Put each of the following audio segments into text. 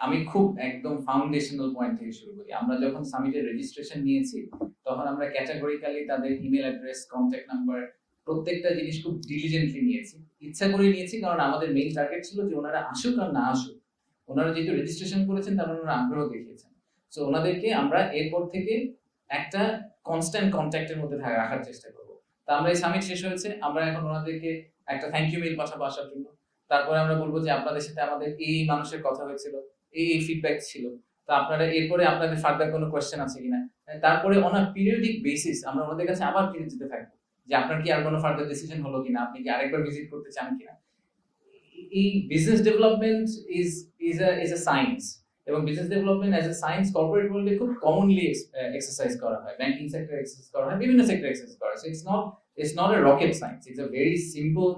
আমি খুব একদম ফাউন্ডেশনাল পয়েন্ট থেকে শুরু করি। আমরা যখন সামিটের রেজিস্ট্রেশন নিয়েছি, তখন আমরা ক্যাটাগরিক্যালি তাদের ইমেল অ্যাড্রেস কন্ট্যাক্ট নাম্বার প্রত্যেকটা জিনিস খুব ডিলিজেন্টলি নিয়েছি। ইচ্ছা করে নিয়েছি, কারণ আমাদের মেইন টার্গেট ছিল যে ওনারা আসুক আর না আসুক। ওনারা যেহেতু রেজিস্ট্রেশন করেছেন, তার মানে ওনারা আগ্রহ দেখিয়েছেন। সো ওনাদেরকে আমরা এরপর থেকে একটা কনস্ট্যান্ট কন্ট্যাক্টের মধ্যে রাখার চেষ্টা করব। তা আমরা এই সামিট শেষ হয়েছে, আমরা এখন ওনাদেরকে একটা থ্যাংক ইউ মেইল পাঠাবো আসার জন্য। তারপরে আমরা বলব যে আপনাদের সাথে আমাদের এই এই মানুষের কথা হয়েছিল। এই ফিডব্যাক ছিল। তো আপনারা এরপরে আপনাদের ফার্দার কোনো কোয়েশ্চেন আছে কিনা? তারপরে অন পিরিয়ডিক বেসিস আমরা ওনাদের কাছে আবার ফিরে যেতে থাকব, যে আপনার কি আর কোনো ফার্দার ডিসিশন হলো কিনা? আপনি কি আরেকবার ভিজিট করতে চান কিনা? এই business development is is a is a science এবং business development as a science corporate ওয়ার্ল্ডে খুব কমনলি এক্সারসাইজ করা হয়। ব্যাংকিং সেক্টর এক্সারসাইজ করা হয়, বিভিন্ন সেক্টর এক্সারসাইজ করা হয়। It's not it's not a rocket science it's a very simple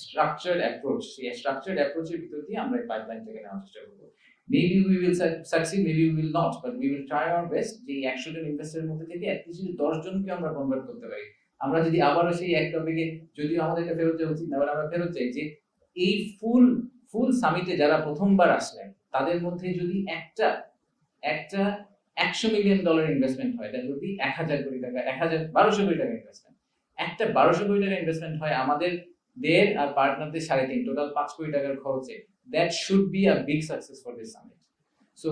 structured approach সেই স্ট্রাকচার্ড অ্যাপ্রোচের ভিতর দিয়ে আমরা এই পাইপলাইনটাকে নেওয়ার চেষ্টা করব। Maybe we will succeed maybe we will not but we will try our best যে একশো জন ইনভেস্টারের মধ্যে থেকে অ্যাটলিস্ট যদি দশ জনকে আমরা কনভার্ট করতে পারি। আমরা যদি আবারও সেই এক টপিকে যদিও আমাদের এটা ফেরত যাওয়া উচিত না আমরা ফেরত যাই যে এই ফুল ফুল সামিটে যারা প্রথমবার আসলেন, তাদের মধ্যে যদি একটা একটা একশো মিলিয়ন ডলার ইনভেস্টমেন্ট হয় দ্যাট উড এক হাজার কোটি টাকা, এক হাজার বারোশো কোটি টাকা ইনভেস্টমেন্ট একটা বারোশো কোটি টাকা ইনভেস্টমেন্ট হয় আমাদের দের আর পার্টনারদের সাড়ে তিন টোটাল পাঁচ কোটি টাকার খরচে। That should be a big success for this summit so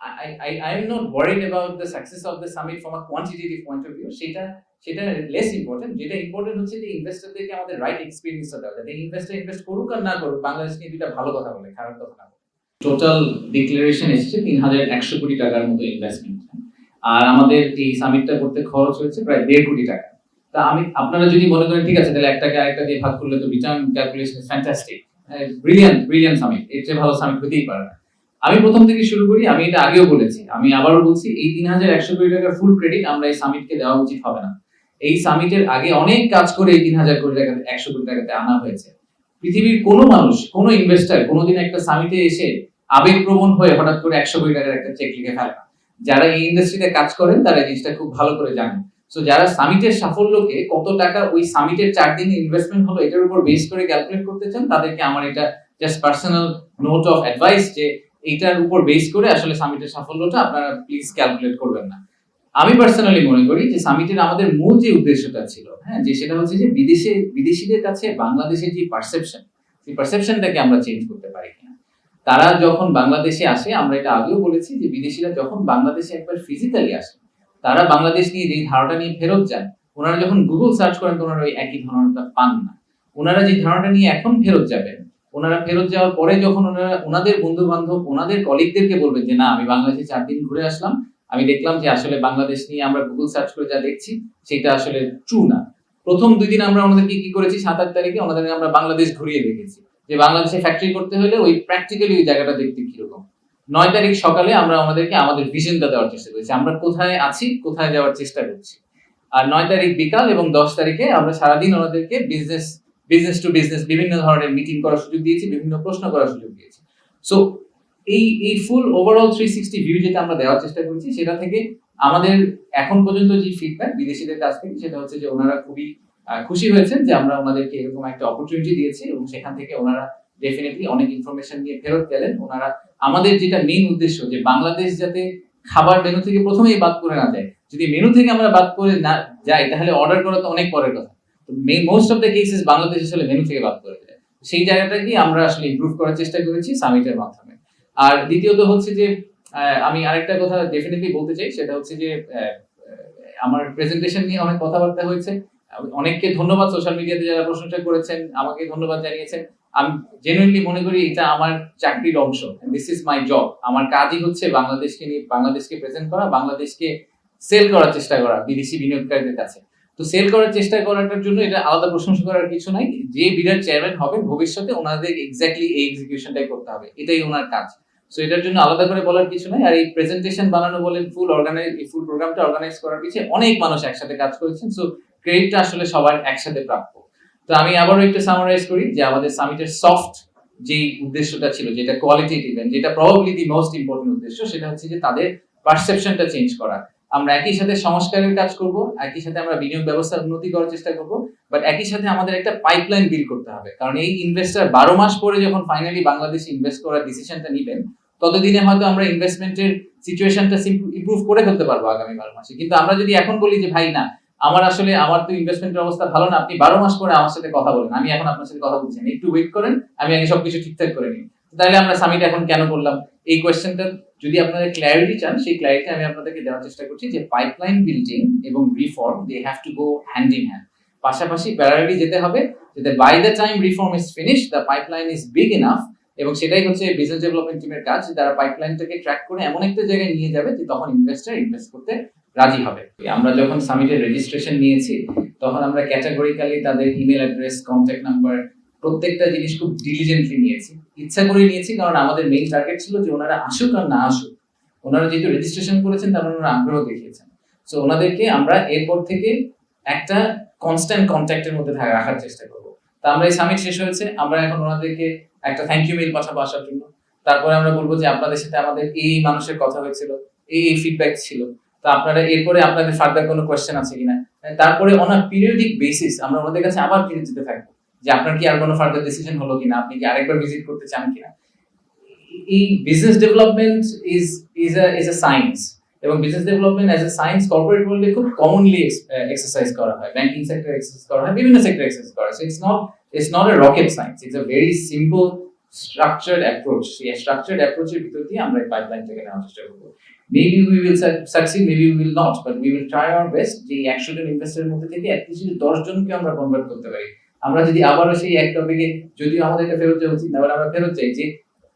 I, I, I am not worried about the success of the summit from a quantitative point of view. সেটা সেটা লেস ইম্পর্টেন্ট যেটা important হচ্ছে যে ইনভেস্টরদেরকে আমাদের right এক্সপিরিয়েন্সটা দেওয়া। যাতে investor invest করুক আর না করুক বাংলাদেশ নিয়ে দুইটা ভালো কথা বলে খারাপ কথা না বলে। টোটাল ডিক্লারেশন এসেছে তিন হাজার একশো কোটি টাকার মতো ইনভেস্টমেন্ট আর আমাদের এই সামিটটা করতে খরচ হয়েছে প্রায় দেড় কোটি টাকা। তা আমি আপনারা যদি মনে করেন ঠিক আছে তাহলে একটাকে আরেকটা দিয়ে ভাগ করলে তো return calculation fantastic brilliant brilliant summit এর চেয়ে ভালো সামিট হতেই পারে না। আমি প্রথম থেকে শুরু করি, আমি এটা আগেও বলেছি। আমি আবারও বলছি, এই তিন হাজার একশো কোটি টাকার ফুল ক্রেডিট আমরা এই সামিটকে দেওয়া উচিত হবে না। এই সামিটের আগে অনেক কাজ করে এই তিন হাজার একশো কোটি টাকাতে, একশো কোটি টাকাতে আনা হয়েছে। পৃথিবীর কোনো মানুষ, কোনো ইনভেস্টার কোনোদিন একটা সামিটে এসে আবেগপ্রবণ হয়ে হঠাৎ করে একশো কোটি টাকার একটা চেক লিখে ফেলে যারা এই ইন্ডাস্ট্রিতে কাজ করেন, তারা জিনিসটা খুব ভালো করে জানেন। সো যারা সামিটের সাফল্যকে কত টাকা ওই সামিটের চার দিন ইনভেস্টমেন্ট হলো, এটার উপর বেস করে ক্যালকুলেট করতে চান, তাদেরকে আমার এটা just personal note of advice যে এইটার উপর বেস করে আসলে সামিটের সাফল্যটা আপনারা প্লিজ ক্যালকুলেট করবেন না। আমি পার্সোনালি মনে করি যে সামিটের আমাদের মূল যে উদ্দেশ্যটা ছিল হ্যাঁ যে সেটা হচ্ছে যে বিদেশে, বিদেশিদের কাছে বাংলাদেশের যে পারসেপশন সেই পারসেপশনটাকে আমরা চেঞ্জ করতে পারি কিনা। তারা যখন বাংলাদেশে আসে, আমরা এটা আগেও বলেছি যে বিদেশিরা যখন বাংলাদেশে একবার ফিজিক্যালি আসে তারা বাংলাদেশ নিয়ে যেই ধারণাটা নিয়ে ফেরত যান, ওনারা যখন গুগল সার্চ করেন তো ওনারা ওই একই ধারণাটা পান না। ওনারা যে ধারণাটা নিয়ে এখন ফেরত যাবেন, ওনারা ফেরত যাওয়ার পরে যখন ওনারা, ওনাদের বন্ধু বান্ধব ওনাদের কলিগদেরকে বলবেন যে, না, আমি বাংলাদেশে চার দিন ঘুরে আসলাম। আমি দেখলাম যে আসলে বাংলাদেশ নিয়ে আমরা গুগল সার্চ করে যা দেখছি, সেটা আসলে ট্রু না। প্রথম দুই দিন আমরা ওনাদেরকে কি করেছি? সাত আট তারিখে ওনাদেরকে আমরা বাংলাদেশ ঘুরিয়ে দেখেছি। যে বাংলাদেশে ফ্যাক্টরি করতে হলে ওই প্র্যাকটিক্যালি ওই জায়গাটা দেখতে কীরকম। নয় তারিখ সকালে আমরা আমাদেরকে আমাদের ভিশনটা দেওয়ার চেষ্টা করেছি। আমরা কোথায় আছি, কোথায় যাওয়ার চেষ্টা করছি? আর নয় তারিখ বিকাল এবং দশ তারিখে আমরা সারাদিন ওনাদেরকে বিজনেস বিজনেস টু বিজনেস বিভিন্ন ধরনের মিটিং করার সুযোগ দিয়েছি, বিভিন্ন প্রশ্ন করার সুযোগ দিয়েছি। সো এই এই full overall three sixty view যেটা আমরা দেওয়ার চেষ্টা করছি, সেটা থেকে আমাদের এখন পর্যন্ত যে ফিডব্যাক বিদেশিদের কাছ থেকে, সেটা হচ্ছে যে ওনারা খুবই খুশি হয়েছেন যে আমরা ওনাদেরকে এরকম একটা অপরচুনিটি দিয়েছি এবং সেখান থেকে ওনারা ডেফিনেটলি অনেক ইনফরমেশন নিয়ে ফেরত গেলেন। ওনারা আমাদের যেটা মেইন উদ্দেশ্য যে বাংলাদেশ যাতে খাবার মেনু থেকে প্রথমেই বাদ করে না যায়। যদি মেনু থেকে আমরা বাদ করে না যাই, তাহলে অর্ডার করা তো অনেক পরের কথা। Most of the cases Bangladesh আসলে মেনু থেকে বাদ করে যায়। সেই জায়গাটাকে আমরা আসলে ইমপ্রুভ করার চেষ্টা করেছি সামিটের মাধ্যমে। আর দ্বিতীয়ত হচ্ছে যে আমি আরেকটা কথা ডেফিনেটলি বলতে চাই, সেটা হচ্ছে যে আমার প্রেজেন্টেশন নিয়ে অনেক কথাবার্তা হয়েছে। অনেককে ধন্যবাদ সোশ্যাল মিডিয়াতে যারা প্রশংসা করেছেন, আমাকে ধন্যবাদ জানিয়েছেন। আমি জেনুইনলি মনে করি এটা আমার চাকরির অংশ দিস ইজ মাই জব আমার কাজই হচ্ছে বাংলাদেশকে নিয়ে, বাংলাদেশকে প্রেজেন্ট করা, বাংলাদেশকে সেল করার চেষ্টা করা, বিদেশি বিনিয়োগকারীদের কাছে। তো সেল করার চেষ্টা করাটার জন্য এটা আলাদা প্রশংসা করার কিছু নাই, যে বিরাট চেয়ারম্যান হবে ভবিষ্যতে ওনাদের এক্স্যাক্টলি এই এক্সিকিউশনটাই করতে হবে, এটাই ওনার কাজ। সো এটার জন্য আলাদা করে বলার কিছু নাই, আর এই প্রেজেন্টেশন বানানো বলেন ফুল অর্গানাইজ এই ফুল প্রোগ্রামটা অর্গানাইজ করার পিছিয়ে অনেক মানুষ একসাথে কাজ করেছেন সো ক্রেডিটটা আসলে সবার একসাথে প্রাপ্য। তো আমি আবারও একটু সামারাইজ করি যে আমাদের সামিটের সফট যে উদ্দেশ্যটা ছিল, যেটা কোয়ালিটেটিভ যেটা প্রবাবলি দি মোস্ট ইম্পর্টেন্ট উদ্দেশ্য, সেটা হচ্ছে যে তাদের পারসেপশনটা চেঞ্জ করা। আমরা একই সাথে সংস্কারের কাজ করব, একই সাথে আমরা বিনিয়োগ ব্যবস্থার উন্নতি করার চেষ্টা করব বাট একই সাথে আমাদের একটা পাইপলাইন বিল করতে হবে। কারণ এই ইনভেস্টার বারো মাস পরে যখন ফাইনালি বাংলাদেশে ইনভেস্ট করার ডিসিশনটা নিবেন, ততদিনে হয়তো আমরা ইনভেস্টমেন্টের সিচুয়েশনটা ইমপ্রুভ করে ফেলতে পারব আগামী বারো মাসে। কিন্তু আমরা যদি এখন বলি যে, ভাই, না আমার আসলে, আমার তো ইনভেস্টমেন্টের অবস্থা ভালো না। আপনি বারো মাস পরে আমার সাথে কথা বলেন। আমি এখন আপনার সাথে কথা বলছি না। একটু ওয়েট করেন, আমি আগে সবকিছু ঠিকঠাক করে নিই। তাহলে আমরা সামিট এখন কেন করলাম? এই কোয়েশ্চেনটা যদি আপনারা ক্ল্যারিটি চান, সেই ক্ল্যারিটি আমি আপনাদেরকে দেওয়ার চেষ্টা করছি যে পাইপলাইন বিল্ডিং এবং reform they have to go hand in hand পাশাপাশি প্যারালি যেতে হবে, যাতে by the time reform is finish the pipeline is big enough এবং সেটাই হচ্ছে বিজনেস ডেভেলপমেন্ট টিমের কাজ যে তারা পাইপলাইনটাকে ট্র্যাক করে এমন একটা জায়গায় নিয়ে যাবে যে তখন ইনভেস্টার ইনভেস্ট করতে রাজি হবে। আমরা যখন সামিটের রেজিস্ট্রেশন নিয়েছি, তখন আমরা ক্যাটাগরিক্যালি তাদের ইমেল অ্যাড্রেস কন্ট্যাক্ট নাম্বার প্রত্যেকটা জিনিস খুব ডিলিজেন্টলি নিয়েছি। ইচ্ছা করে নিয়েছি, কারণ আমাদের মেইন টার্গেট ছিল যে ওনারা আসুক আর না আসুক। ওনারা যেহেতু রেজিস্ট্রেশন করেছেন, তার মানে ওনারা আগ্রহ দেখিয়েছেন। সো ওনাদেরকে আমরা এরপর থেকে একটা কনস্ট্যান্ট কন্ট্যাক্টের মধ্যে রাখার চেষ্টা করব। তা আমরা এই সামিট শেষ হয়েছে, আমরা এখন ওনাদেরকে একটা থ্যাংক ইউ মেইল পাঠাবো আসার জন্য। তারপরে আমরা বলব যে আপনাদের সাথে আমাদের এই মানুষের কথা হয়েছিল, এই এই ফিডব্যাক ছিল। তো আপনারা এরপরে আপনাদের ফার্দার কোনো কোয়েশ্চেন আছে কিনা? তারপরে অন পিরিয়ডিক বেসিস আমরা ওনাদের কাছে আবার ফিরে যেতে থাকব যে আপনার কি আর কোনো ফার্দার ডিসিশন হলো কিনা? আপনি কি আরেকবার ভিজিট করতে চান কিনা? এই business development is is a is a science এবং business development as a science corporate ওয়ার্ল্ডে খুব কমনলি এক্সারসাইজ করা হয়। ব্যাংকিং সেক্টর এক্সারসাইজ করা হয়, বিভিন্ন সেক্টর এক্সারসাইজ করা হয়। It's not it's not a rocket science it's a very simple structured approach সেই স্ট্রাকচার্ড অ্যাপ্রোচের ভিতর দিয়ে আমরা এই পাইপলাইনটাকে নেওয়ার চেষ্টা করব। Maybe we will succeed maybe we will not but we will try our best যে একশো জন ইনভেস্টারের মধ্যে থেকে অ্যাটলিস্ট যদি দশ জনকে আমরা কনভার্ট করতে পারি। আমরা যদি আবারও সেই এক টপিকে যদিও আমাদের এটা ফেরত যাওয়া উচিত না আমরা ফেরত যাই যে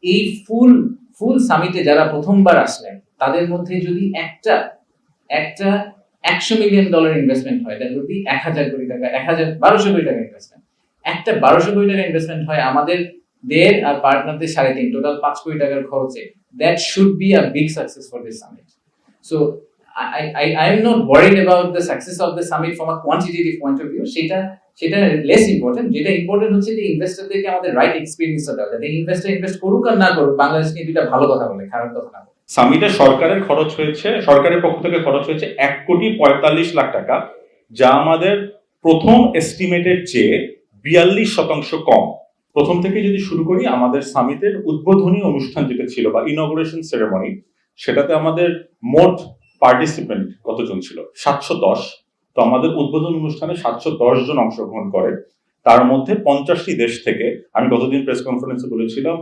এই ফুল ফুল সামিটে যারা প্রথমবার আসলেন, তাদের মধ্যে যদি একটা একটা একশো মিলিয়ন ডলার ইনভেস্টমেন্ট হয় দ্যাট উড বি এক হাজার কোটি টাকা, এক হাজার বারোশো কোটি টাকা ইনভেস্টমেন্ট একটা বারোশো কোটি টাকা ইনভেস্টমেন্ট হয় আমাদের দের আর পার্টনারদের সাড়ে তিন টোটাল পাঁচ কোটি টাকার খরচে। That should be a big success for this summit so I, I am not worried about the success of the summit from a quantitative point of view. সেটা সেটা লেস ইম্পর্টেন্ট যেটা ইম্পর্টেন্ট হচ্ছে যে ইনভেস্টরদেরকে আমাদের right এক্সপিরিয়েন্সটা দেওয়া। যাতে investor invest করুক আর না করুক বাংলাদেশ নিয়ে দুইটা ভালো কথা বলে খারাপ কথা না। সামিটে সরকারের খরচ হয়েছে সরকারের পক্ষ থেকে খরচ হয়েছে এক কোটি পঁয়তাল্লিশ লাখ টাকা যা আমাদের প্রথম এস্টিমেটের চেয়ে বিয়াল্লিশ শতাংশ কম। প্রথম থেকে যদি শুরু করি, আমাদের সামিটের উদ্বোধনী অনুষ্ঠান যেটা ছিল বা ইনগ্রেশন সেরেমনি সেটাতে আমাদের মোট পার্টিসিপেন্ট কতজন ছিল? সাতশো দশ। তো আমাদের উদ্বোধন অনুষ্ঠানে সাতশো দশ জন অংশগ্রহণ করে। তার মধ্যে পঞ্চাশটি দেশ থেকে, আমি গতদিন প্রেস কনফারেন্সে বলেছিলাম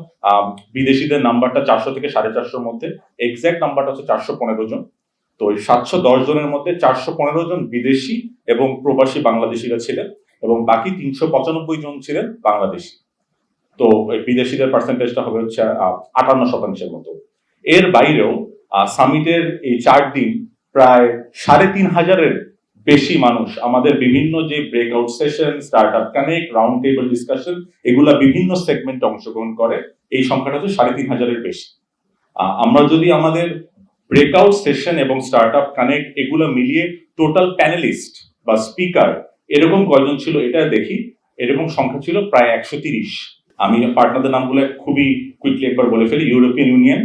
বিদেশিদের নাম্বারটা চারশো থেকে সাড়ে চারশোর মধ্যে এক্সাক্ট নাম্বারটা হচ্ছে চারশো পনেরো জন। তো ওই সাতশো দশ জনের মধ্যে চারশো পনেরো জন বিদেশি এবং প্রবাসী বাংলাদেশিরা ছিলেন এবং বাকি তিনশো পঁচানব্বই জন ছিলেন বাংলাদেশি। তো বিদেশিদের পার্সেন্টেজটা হবে হচ্ছে আটান্ন শতাংশের মতো। এর বাইরেও সামিটের এই চার দিন প্রায় সাড়ে তিন হাজারের বেশি মানুষ আমাদের বিভিন্ন যে breakout session startup connect round table discussion এগুলা বিভিন্ন সেগমেন্টে অংশগ্রহণ করে, এই সংখ্যাটা হচ্ছে সাড়ে তিন হাজারের বেশি। আমরা যদি আমাদের ব্রেকআউট সেশন এবং স্টার্ট আপ কানেক্ট এগুলো মিলিয়ে টোটাল প্যানেলিস্ট বা স্পিকার এরকম কয়জন ছিল এটা দেখি, এরকম সংখ্যা ছিল প্রায় একশো তিরিশ। আমি পার্টনারদের নামগুলো খুবই কুইকলি একবার বলে ফেলি। European Union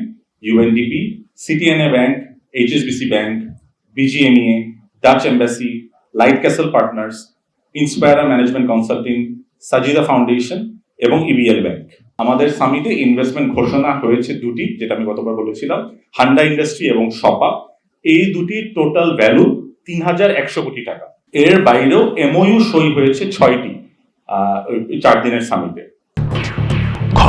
UNDP CTNA bank HSBC bank BGMEA Dutch embassy Light Castle Partners Inspira management consulting Sajida foundation এবং ইবিএল ব্যাংক আমাদের সামিটে ইনভেস্টমেন্ট ঘোষণা হয়েছে দুটি, যেটা আমি গতবার বলেছিলাম হান্ডা ইন্ডাস্ট্রি এবং সপা এই দুটি টোটাল ভ্যালু তিন হাজার একশো কোটি টাকা। এর বাইরেও এমওইউ সই হয়েছে ছয়টি চার দিনের সামিটে